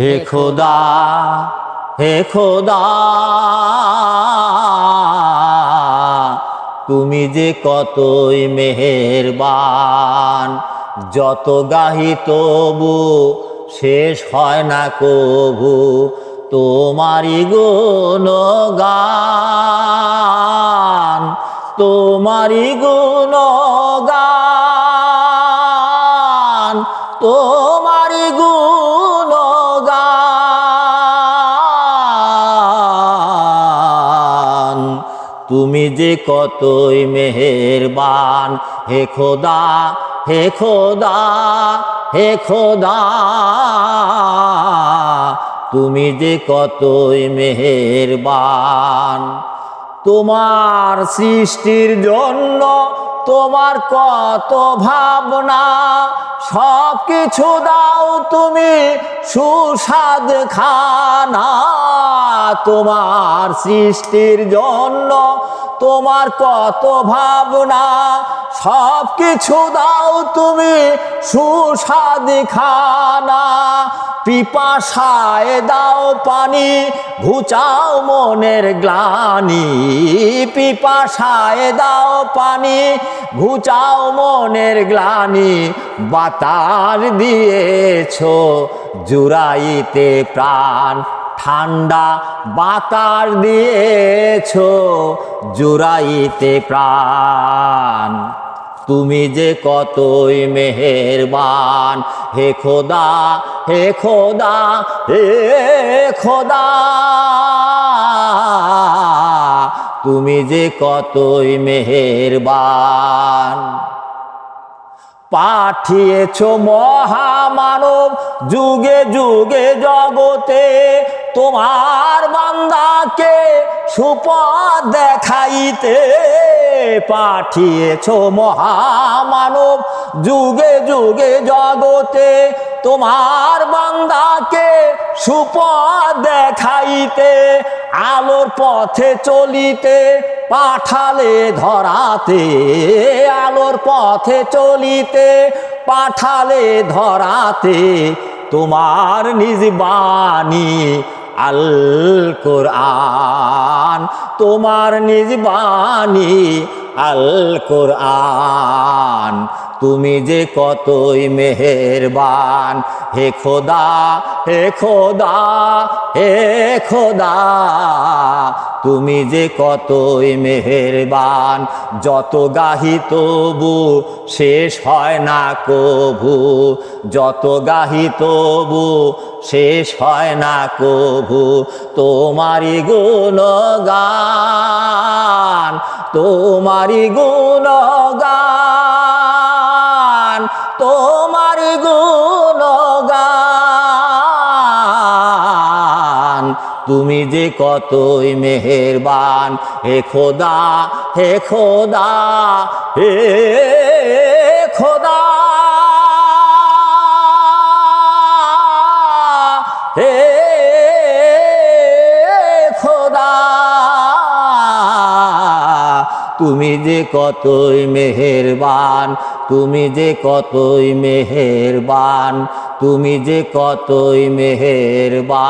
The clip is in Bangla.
হে খোদা হে খোদা, তুমি যে কতই মেহেরবান, যত গাহি তবু শেষ হয় না কবু তোমারি গুণগান তোমারি গুণগান তোমারি তুমি যে কতই মেহেরবান, হে খোদা হে খোদা হে খোদা। তুমি যে কতই মেহেরবান, তোমার সৃষ্টির জন্য তোমার কত ভাবনা? সব কিছু দাও তুমি সুস্বাদ খানা তোমার সৃষ্টির জন্য তোমার কত ভাবনা? সব কিছু দাও তুমি সুস্বাদ খানা, পিপাসায় দাও পানি, ঘুচাও মনের গ্লানি, পিপাসায় দাও পানি, ঘুচাও মনের গ্লানি বাতার দিয়েছ জুড়াইতে প্রাণ, ঠান্ডা বাতার দিয়েছ জুড়াইতে প্রাণ। তুমি যে কতই মেহেরবান, হে খোদা হে খোদা হে খোদা। তুমি যে কতই মেহেরবান। পাঠিয়েছ মহামানব যুগে যুগে জগতে, তোমার বান্দাকে সুপথ দেখাইতে। পাঠিয়েছ মহামানব। যুগে যুগে জগতে তোমার বান্দাকে সুপথ দেখাইতে, আলোর পথে চলিতে পাঠালে ধরাতে, আলোর পথে চলিতে পাঠালে ধরাতে, তোমার নিজ বাণী আল কোরআন। তোমার নিজ বাণী আল কোরআন তুমি যে কতই মেহেরবান। হে খোদা হে খোদা হে খোদা। তুমি যে কতই মেহেরবান, যত গাহি তবু শেষ হয় না কভু, যত গাহি তবু শেষ হয় না কভু তোমারি গুণগান তোমারি গুণগান তোমারি তুমি যে কতই মেহেরবান, হে খোদা হে খোদা হে খোদা হে খোদা। তুমি যে কতই মেহেরবান, তুমি যে কতই মেহেরবান তুমি যে কতই মেহেরবান।